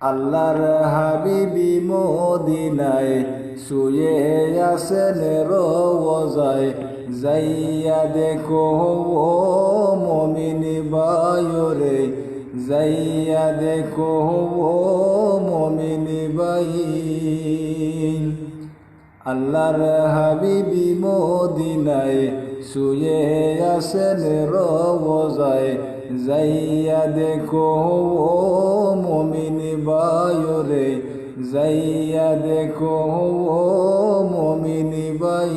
আল্লাহর হাবিবি মদিনায় শুয়ে আসেন রোজায়, যাইয়া দেখো ও মমিনি বায়রে যাইয়া দেখো ও মমিনি বাই আল্লাহর হাবিবি মদিনায় শুয়ে আসেন রোজায়, যাইয়া দেখো ও যাইয়া দেখো ও মমিনি বাই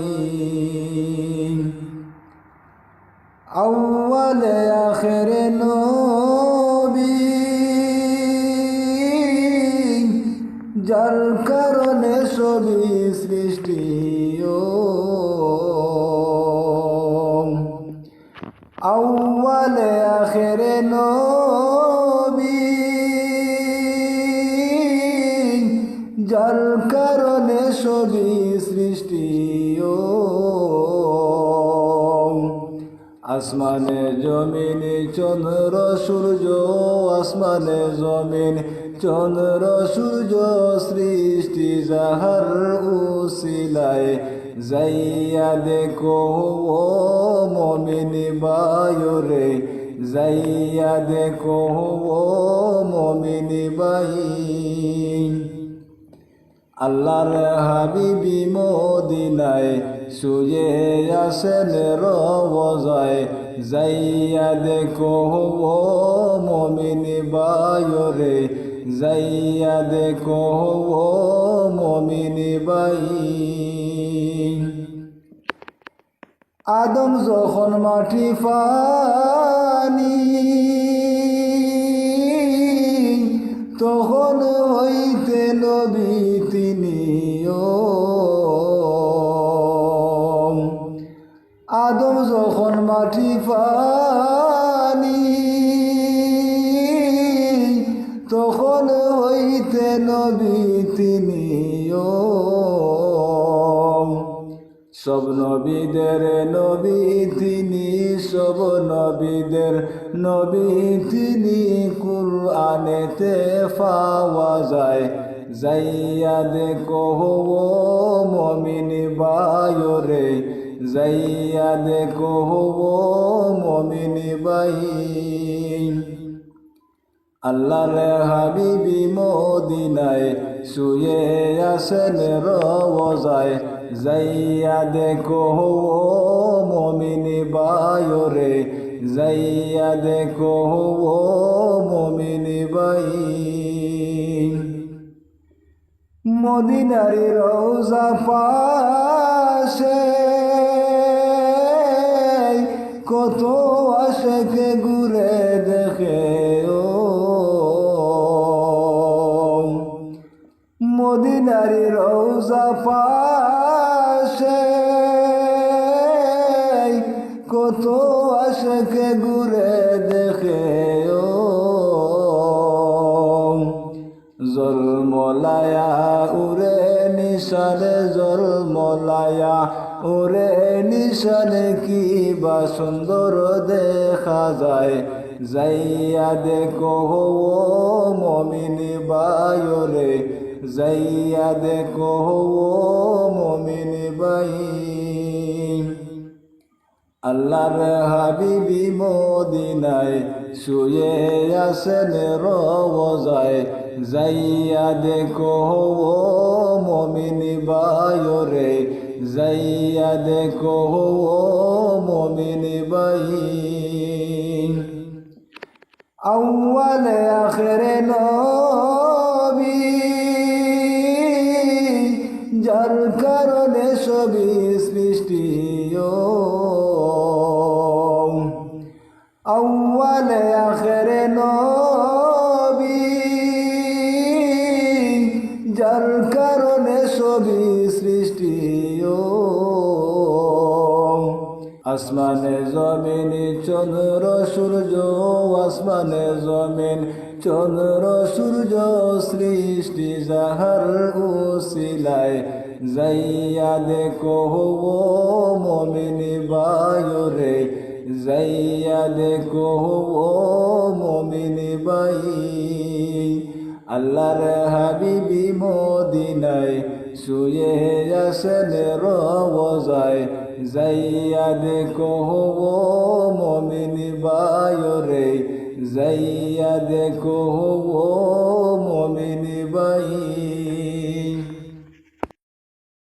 আউ্বালে আখেরে নবী যার কারণে সবই সৃষ্টি ও যার কারণে সবই সৃষ্টি ও আসমানে জমিনে, চন্দ্র, সূর্য, আসমানে জমিন, চন্দ্র, সূর্য সৃষ্টি, যাহার উসিলায় যাইয়া দেখো ও মমিনি বায়রে, যাইয়া দেখো ও মমিনি বাই আল্লাহর হাবিবি মদিনায় শুয়ে আসেন রোজায় যাইয়া দেখো ও মমিনি বায়রে, যাইয়া দেখো ও মমিনি বাই। আদম যখন মাটি ফানি, তখন ফানি তখন হইতে নবী তিনি সব নবীদের নবী তিনি, সব নবীদের নবী তিনি। কুরআনেতে পাওয়া যায়, যাইয়া দেখো মমিন বায়রে যাইয়া দেখো ও মমিন বাই আল্লাহর হাবিবি মদিনায় শুয়ে আসেন রোজায় যাইয়া দেখো ও মমিনি বায়রে যাইয়া দেখো ও মমিনি বাই মদিনারি রোজা পাশে কত আশেকে ঘুরে দেখে ও। মদিনারি রোজা পাশে কত আশেকে ঘুরে দেখে ও। জল মলায়া উরে জল উরে নিশানে কি বা সুন্দর দেখা যায়? যাইয়া দেখো ও মমিনি বায়রে। যাইয়া দেখো ও আল্লাহর হাবিবি মদিনায় শুয়ে আসেন রোজায় যাইয়া দেখো মমিনি বায়রে, যাইয়া দেখো মমিনি বাই আউয়াল আখের নবী, যার কারণে সবই সৃষ্টি আউয়াল আখের নবী যার কারণে সবই সৃষ্টি ও আসমানে জমিনে চন্দ্র সূর্য আসমানে জমিন চন্দ্র সূর্য সৃষ্টি যাহার উসিলায় যাইয়া দেখো মমিনি বায়রে আল্লাহর হাবিবি মদিনায় শুয়ে আসেন রোজায় যাইয়া দেখো মমিন বায়রে যাইয়া দেখো